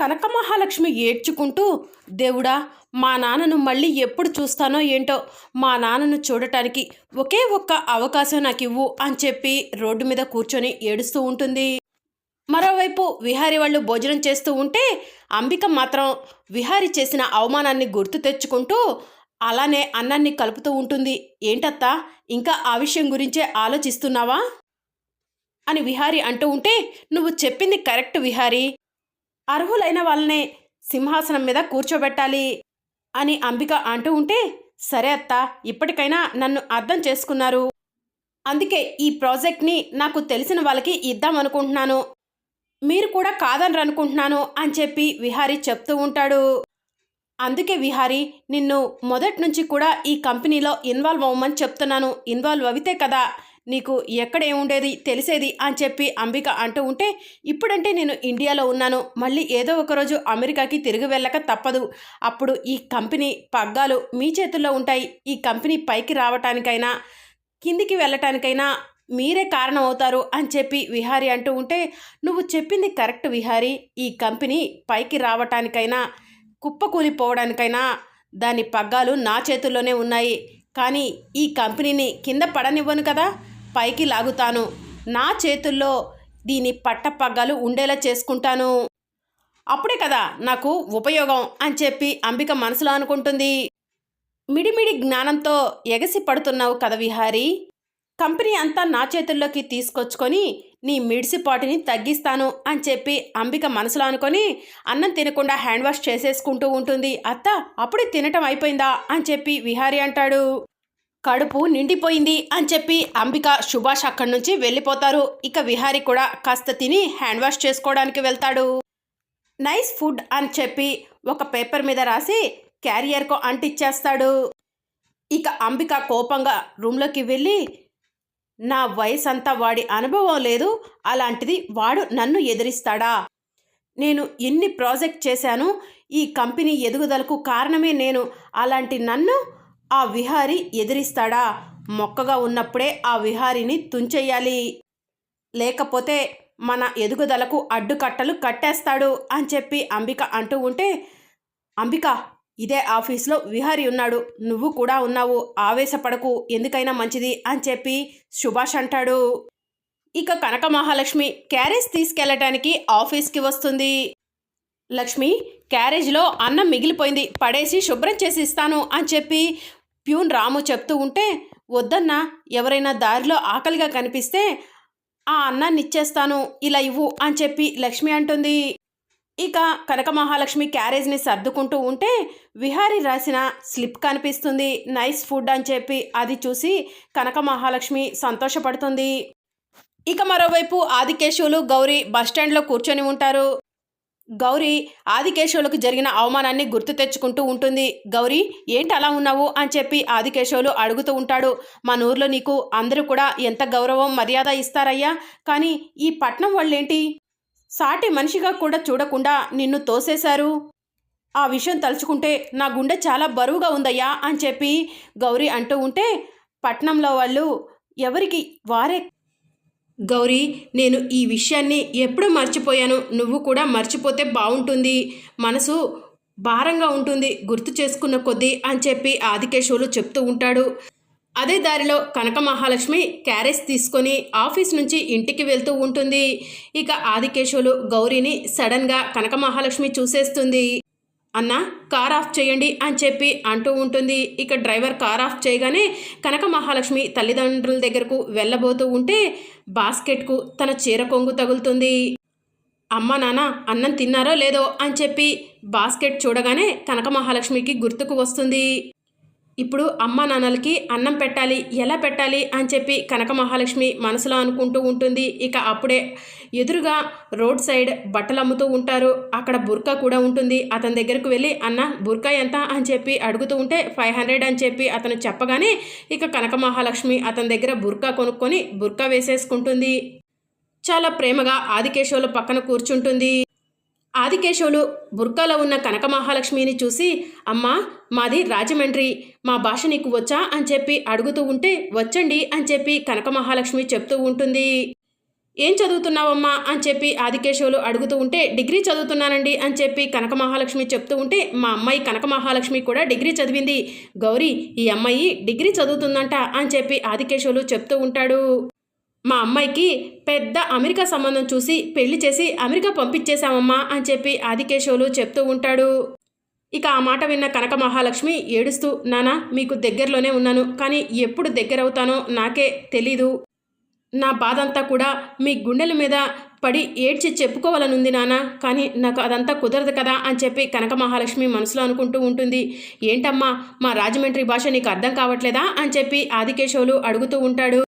కనక మహాలక్ష్మి ఏడ్చుకుంటూ దేవుడా మా నాన్నను మళ్ళీ ఎప్పుడు చూస్తానో ఏంటో మా నాన్నను చూడటానికి ఒకే ఒక్క అవకాశం నాకు ఇవ్వు అని చెప్పి రోడ్డు మీద కూర్చొని ఏడుస్తూ ఉంటుంది. మరోవైపు విహారి వాళ్ళు భోజనం చేస్తూ ఉంటే అంబిక మాత్రం విహారి చేసిన అవమానాన్ని గుర్తు తెచ్చుకుంటూ అలానే అన్నాన్ని కలుపుతూ ఉంటుంది. ఏంటత్తా ఇంకా ఆ విషయం గురించే ఆలోచిస్తున్నావా? అని విహారి అంటూ ఉంటే నువ్వు చెప్పింది కరెక్ట్ విహారి. అర్హులైన వాళ్ళనే సింహాసనం మీద కూర్చోబెట్టాలి అని అంబిక అంటూ ఉంటే సరే అత్త ఇప్పటికైనా నన్ను అర్థం చేసుకున్నారు. అందుకే ఈ ప్రాజెక్ట్ని నాకు తెలిసిన వాళ్ళకి ఇద్దామనుకుంటున్నాను మీరు కూడా కాదనరు అనుకుంటున్నాను అని చెప్పి విహారీ చెప్తూ ఉంటాడు. అందుకే విహారీ నిన్ను మొదటి నుంచి కూడా ఈ కంపెనీలో ఇన్వాల్వ్ అవ్వమని చెప్తున్నాను. ఇన్వాల్వ్ అవితే కదా నీకు ఎక్కడ ఏముండేది తెలిసేది అని చెప్పి అంబిక అంటూ ఉంటే ఇప్పుడంటే నేను ఇండియాలో ఉన్నాను. మళ్ళీ ఏదో ఒక రోజు అమెరికాకి తిరిగి వెళ్ళక తప్పదు. అప్పుడు ఈ కంపెనీ పగ్గాలు మీ చేతుల్లో ఉంటాయి. ఈ కంపెనీ పైకి రావటానికైనా కిందికి వెళ్ళటానికైనా మీరే కారణం అవుతారు అని చెప్పి విహారి అంటూ ఉంటే నువ్వు చెప్పింది కరెక్ట్ విహారి. ఈ కంపెనీ పైకి రావటానికైనా కుప్పకూలిపోవడానికైనా దాని పగ్గాలు నా చేతుల్లోనే ఉన్నాయి. కానీ ఈ కంపెనీని కింద పడనివ్వను కదా పైకి లాగుతాను. నా చేతుల్లో దీని పట్టపగ్గాలు ఉండేలా చేసుకుంటాను. అప్పుడే కదా నాకు ఉపయోగం అని చెప్పి అంబిక మనసులో అనుకుంటుంది. మిడిమిడి జ్ఞానంతో ఎగసి పడుతున్నావు కదా విహారీ. కంపెనీ అంతా నా చేతుల్లోకి తీసుకొచ్చుకొని నీ మిడిసిపాటిని తగ్గిస్తాను అని చెప్పి అంబిక మనసులో అనుకొని అన్నం తినకుండా హ్యాండ్ వాష్ చేసేసుకుంటూ ఉంటుంది. అత్త అప్పుడే తినటం అయిపోయిందా? అని చెప్పి విహారి అంటాడు. కడుపు నిండిపోయింది అని చెప్పి అంబిక సుభాష్ అక్కడి నుంచి వెళ్ళిపోతారు. ఇక విహారి కూడా కాస్త తిని హ్యాండ్ వాష్ చేసుకోవడానికి వెళ్తాడు. నైస్ ఫుడ్ అని చెప్పి ఒక పేపర్ మీద రాసి క్యారియర్కు అంటిచ్చేస్తాడు. ఇక అంబిక కోపంగా రూమ్లోకి వెళ్ళి నా వయసు అంతా వాడి అనుభవం లేదు అలాంటిది వాడు నన్ను ఎదిరిస్తాడా? నేను ఎన్ని ప్రాజెక్ట్ చేశాను ఈ కంపెనీ ఎదుగుదలకు కారణమే నేను అలాంటి నన్ను ఆ విహారి ఎదిరిస్తాడా? మొక్కగా ఉన్నప్పుడే ఆ విహారిని తుంచెయ్యాలి లేకపోతే మన ఎదుగుదలకు అడ్డుకట్టలు కట్టేస్తాడు అని చెప్పి అంబిక అంటూ ఉంటే అంబిక ఇదే ఆఫీస్లో విహారి ఉన్నాడు. నువ్వు కూడా ఉన్నావు. ఆవేశపడకు. ఎందుకైనా మంచిది అని చెప్పి సుభాష్ అంటాడు. ఇక కనక మహాలక్ష్మి క్యారేజ్ తీసుకెళ్ళటానికి ఆఫీస్కి వస్తుంది. లక్ష్మి క్యారేజ్లో అన్నం మిగిలిపోయింది. పడేసి శుభ్రం చేసి ఇస్తాను అని చెప్పి ప్యూన్ రాము చెప్తూ ఉంటే వద్దన్నా ఎవరైనా దారిలో ఆకలిగా కనిపిస్తే ఆ అన్నాన్ని ఇచ్చేస్తాను. ఇలా ఇవ్వు అని చెప్పి లక్ష్మి అంటుంది. ఇక కనక మహాలక్ష్మి క్యారేజ్ని సర్దుకుంటూ ఉంటే విహారి రాసిన స్లిప్ కనిపిస్తుంది. నైస్ ఫుడ్ అని చెప్పి అది చూసి కనక మహాలక్ష్మి సంతోషపడుతుంది. ఇక మరోవైపు ఆదికేశవులు గౌరీ బస్టాండ్లో కూర్చొని ఉంటారు. గౌరీ ఆదికేశవులకు జరిగిన అవమానాన్ని గుర్తు తెచ్చుకుంటూ ఉంటుంది. గౌరీ ఏంటి అలా ఉన్నావు? అని చెప్పి ఆదికేశవులు అడుగుతూ ఉంటాడు. మన ఊర్లో నీకు అందరూ కూడా ఎంత గౌరవం మర్యాద ఇస్తారయ్యా. కానీ ఈ పట్నం వాళ్ళేంటి? సాటి మనిషిగా కూడా చూడకుండా నిన్ను తోసేశారు? ఆ విషయం తలుచుకుంటే నా గుండె చాలా బరువుగా ఉందయ్యా అని చెప్పి గౌరీ అంటూ ఉంటే పట్నంలో వాళ్ళు ఎవరికి? వారే. గౌరీ నేను ఈ విషయాన్ని ఎప్పుడూ మర్చిపోయాను. నువ్వు కూడా మర్చిపోతే బాగుంటుంది మనసు భారంగా ఉంటుంది గుర్తు చేసుకున్న కొద్దీ అని చెప్పి ఆదికేశవులు చెప్తూ ఉంటాడు. అదే దారిలో కనక మహాలక్ష్మి క్యారేజ్ తీసుకొని ఆఫీస్ నుంచి ఇంటికి వెళ్తూ ఉంటుంది. ఇక ఆదికేశవులు గౌరీని సడన్గా కనక మహాలక్ష్మి చూసేస్తుంది. అన్న కార్ ఆఫ్ చేయండి అని చెప్పి అంటూ ఉంటుంది. ఇక డ్రైవర్ కార్ ఆఫ్ చేయగానే కనక మహాలక్ష్మి తల్లిదండ్రుల దగ్గరకు వెళ్ళబోతూ ఉంటే బాస్కెట్కు తన చీర కొంగు తగులుతుంది. అమ్మ నాన్న అన్నం తిన్నారో లేదో అని చెప్పి బాస్కెట్ చూడగానే కనక మహాలక్ష్మికి గుర్తుకు వస్తుంది. ఇప్పుడు అమ్మ నాన్నలకి అన్నం పెట్టాలి ఎలా పెట్టాలి అని చెప్పి కనక మహాలక్ష్మి మనసులో అనుకుంటూ ఉంటుంది. ఇక అప్పుడే ఎదురుగా రోడ్ సైడ్ బట్టలు అమ్ముతూ ఉంటారు. అక్కడ బుర్కా కూడా ఉంటుంది. అతని దగ్గరకు వెళ్ళి అన్న బుర్కా ఎంత? అని చెప్పి అడుగుతూ ఉంటే ఫైవ్ హండ్రెడ్ అని చెప్పి అతను చెప్పగానే ఇక కనక మహాలక్ష్మి అతని దగ్గర బుర్కా కొనుక్కొని బుర్కా వేసేసుకుంటుంది. చాలా ప్రేమగా ఆదికేశవుల పక్కన కూర్చుంటుంది. ఆదికేశవులు బుర్కాలో ఉన్న కనక మహాలక్ష్మిని చూసి అమ్మా మాది రాజమండ్రి మా భాష నీకు వచ్చా? అని చెప్పి అడుగుతూ ఉంటే వచ్చండి అని చెప్పి కనక మహాలక్ష్మి చెప్తూ ఉంటుంది. ఏం చదువుతున్నావమ్మా? అని చెప్పి ఆదికేశవులు అడుగుతూ ఉంటే డిగ్రీ చదువుతున్నానండి అని చెప్పి కనక మహాలక్ష్మి చెప్తూ ఉంటే మా అమ్మాయి కనక మహాలక్ష్మి కూడా డిగ్రీ చదివింది. గౌరీ ఈ అమ్మాయి డిగ్రీ చదువుతుందంట అని చెప్పి ఆదికేశవులు చెప్తూ ఉంటాడు. మా అమ్మాయికి పెద్ద అమెరికా సంబంధం చూసి పెళ్ళి చేసి అమెరికా పంపించేశామమ్మా అని చెప్పి ఆదికేశవులు చెప్తూ ఉంటాడు. ఇక ఆ మాట విన్న కనక మహాలక్ష్మి ఏడుస్తూ నానా మీకు దగ్గరలోనే ఉన్నాను కానీ ఎప్పుడు దగ్గరవుతానో నాకే తెలీదు. నా బాధ అంతా కూడా మీ గుండెల మీద పడి ఏడ్చి చెప్పుకోవాలనుంది నాన్న కానీ నాకు అదంతా కుదరదు కదా అని చెప్పి కనక మహాలక్ష్మి మనసులో అనుకుంటూ ఉంటుంది. ఏంటమ్మా మా రాజమండ్రి భాష నీకు అర్థం కావట్లేదా? అని చెప్పి ఆదికేశవులు అడుగుతూ ఉంటాడు.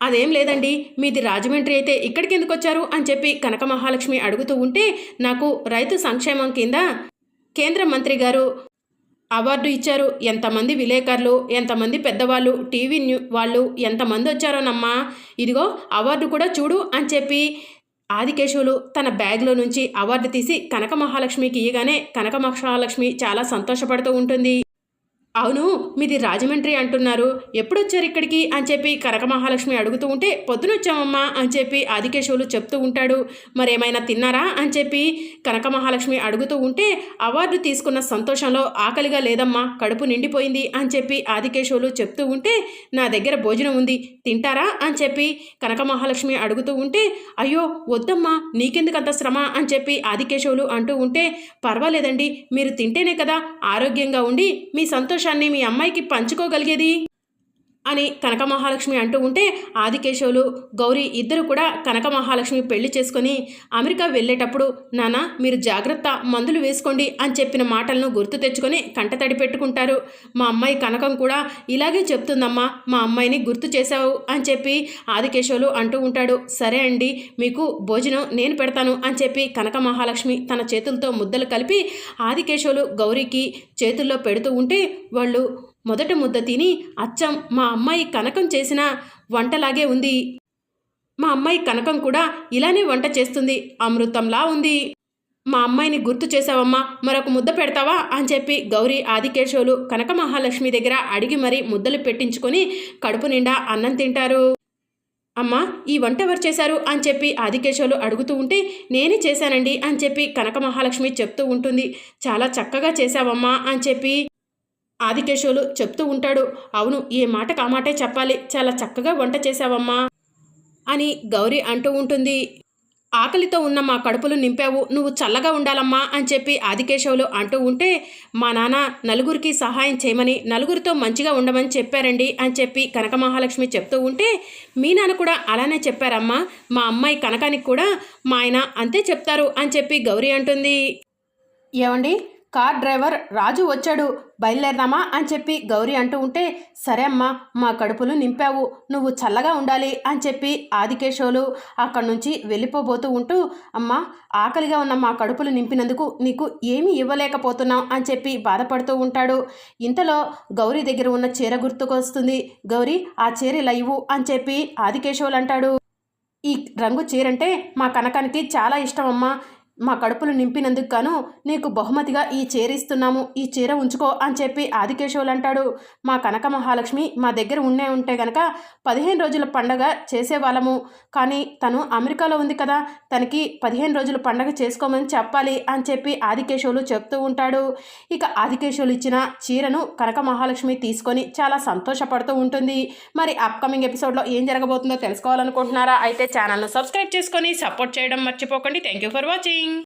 అదేం లేదండి మీది రాజమండ్రి అయితే ఇక్కడికి ఎందుకు వచ్చారు అని చెప్పి కనక మహాలక్ష్మి అడుగుతూ ఉంటే నాకు రైతు సంక్షేమం కింద కేంద్ర మంత్రి గారు అవార్డు ఇచ్చారు. ఎంతమంది విలేకరులు ఎంతమంది పెద్దవాళ్ళు టీవీ న్యూ వాళ్ళు ఎంతమంది వచ్చారోనమ్మా ఇదిగో అవార్డు కూడా చూడు అని చెప్పి ఆదికేశవులు తన బ్యాగ్లో నుంచి అవార్డు తీసి కనక మహాలక్ష్మికి ఇయ్యగానే కనక మహాలక్ష్మి చాలా సంతోషపడుతూ ఉంటుంది. అవును మీది రాజమండ్రి అంటున్నారు. ఎప్పుడు వచ్చారు ఇక్కడికి? అని చెప్పి కనక మహాలక్ష్మి అడుగుతూ ఉంటే పొద్దునొచ్చామమ్మా అని చెప్పి ఆదికేశవులు చెప్తూ ఉంటాడు. మరేమైనా తిన్నారా? అని చెప్పి కనక మహాలక్ష్మి అడుగుతూ ఉంటే అవార్డు తీసుకున్న సంతోషంలో ఆకలిగా లేదమ్మా కడుపు నిండిపోయింది అని చెప్పి ఆదికేశవులు చెప్తూ ఉంటే నా దగ్గర భోజనం ఉంది తింటారా? అని చెప్పి కనక మహాలక్ష్మి అడుగుతూ ఉంటే అయ్యో వద్దమ్మా నీకెందుకంత శ్రమ? అని చెప్పి ఆదికేశవులు అంటూ ఉంటే పర్వాలేదండి మీరు తింటేనే కదా ఆరోగ్యంగా ఉండి మీ సంతోషాన్ని మీ అమ్మాయికి పంచుకోగలిగేది? అని కనక మహాలక్ష్మి అంటూ ఉంటే ఆదికేశవులు గౌరీ ఇద్దరు కూడా కనక మహాలక్ష్మి పెళ్ళి చేసుకొని అమెరికా వెళ్ళేటప్పుడు నాన్న మీరు జాగ్రత్త మందులు వేసుకోండి అని చెప్పిన మాటలను గుర్తు తెచ్చుకొని కంటతడి పెట్టుకుంటారు. మా అమ్మాయి కనకం కూడా ఇలాగే చెప్తుందమ్మా మా అమ్మాయిని గుర్తు చేశావు అని చెప్పి ఆదికేశవులు అంటూ ఉంటాడు. సరే అండి మీకు భోజనం నేను పెడతాను అని చెప్పి కనక మహాలక్ష్మి తన చేతులతో ముద్దలు కలిపి ఆదికేశవులు గౌరీకి చేతుల్లో పెడుతూ ఉంటే వాళ్ళు మొదట ముద్ద తిని అచ్చం మా అమ్మాయి కనకం చేసిన వంటలాగే ఉంది. మా అమ్మాయి కనకం కూడా ఇలానే వంట చేస్తుంది. అమృతంలా ఉంది. మా అమ్మాయిని గుర్తు చేసావమ్మా మరొక ముద్ద పెడతావా? అని చెప్పి గౌరీ ఆదికేశవులు కనక మహాలక్ష్మి దగ్గర అడిగి మరీ ముద్దలు పెట్టించుకొని కడుపు నిండా అన్నం తింటారు. అమ్మా ఈ వంట ఎవరు చేశారు? అని చెప్పి ఆదికేశవులు అడుగుతూ ఉంటే నేనే చేశానండి అని చెప్పి కనక మహాలక్ష్మి చెప్తూ ఉంటుంది. చాలా చక్కగా చేశావమ్మా అని చెప్పి ఆదికేశవులు చెప్తూ ఉంటాడు అవును ఏ మాటకు కామాటే మాటే చెప్పాలి. చాలా చక్కగా వంట చేశావమ్మా అని గౌరీ అంటూ ఉంటుంది. ఆకలితో ఉన్న మా కడుపులు నింపావు. నువ్వు చల్లగా ఉండాలమ్మా అని చెప్పి ఆదికేశవులు అంటూ ఉంటే మా నాన్న నలుగురికి సహాయం చేయమని నలుగురితో మంచిగా ఉండమని చెప్పారండి అని చెప్పి కనక మహాలక్ష్మి చెప్తూ ఉంటే మీ నాన్న కూడా అలానే చెప్పారమ్మా. మా అమ్మాయి కనకానికి కూడా మా ఆయన అంతే చెప్తారు అని చెప్పి గౌరీ అంటుంది. ఏమండి? కార్ డ్రైవర్ రాజు వచ్చాడు. బయలుదేరదామా అని చెప్పి గౌరీ అంటూ ఉంటే సరే అమ్మా మా కడుపులు నింపావు. నువ్వు చల్లగా ఉండాలి అని చెప్పి ఆదికేశవులు అక్కడి నుంచి వెళ్ళిపోబోతూ ఉంటూ అమ్మా ఆకలిగా ఉన్న మా కడుపులు నింపినందుకు నీకు ఏమీ ఇవ్వలేకపోతున్నాం అని చెప్పి బాధపడుతూ ఉంటాడు. ఇంతలో గౌరీ దగ్గర ఉన్న చీర గుర్తుకొస్తుంది. గౌరీ ఆ చీర ఇలా ఇవ్వు అని చెప్పి ఆదికేశవులు అంటాడు. ఈ రంగు చీరంటే మా కనకానికి చాలా ఇష్టం అమ్మా. మా కడుపులు నింపినందుకు గాను నీకు బహుమతిగా ఈ చీర ఇస్తున్నాము ఈ చీర ఉంచుకో అని చెప్పి ఆదికేశవులు అంటాడు. మా కనక మహాలక్ష్మి మా దగ్గర ఉండే ఉంటే గనక పదిహేను రోజుల పండగ చేసేవాళ్ళము. కానీ తను అమెరికాలో ఉంది కదా తనకి పదిహేను రోజుల పండగ చేసుకోమని చెప్పాలి అని చెప్పి ఆదికేశవులు చెప్తూ ఉంటాడు. ఇక ఆదికేశవులు ఇచ్చిన చీరను కనక మహాలక్ష్మి తీసుకొని చాలా సంతోషపడుతూ ఉంటుంది. మరి అప్కమింగ్ ఎపిసోడ్లో ఏం జరగబోతుందో తెలుసుకోవాలనుకుంటున్నారా? అయితే ఛానల్ను సబ్స్క్రైబ్ చేసుకొని సపోర్ట్ చేయడం మర్చిపోకండి. Thank you for watching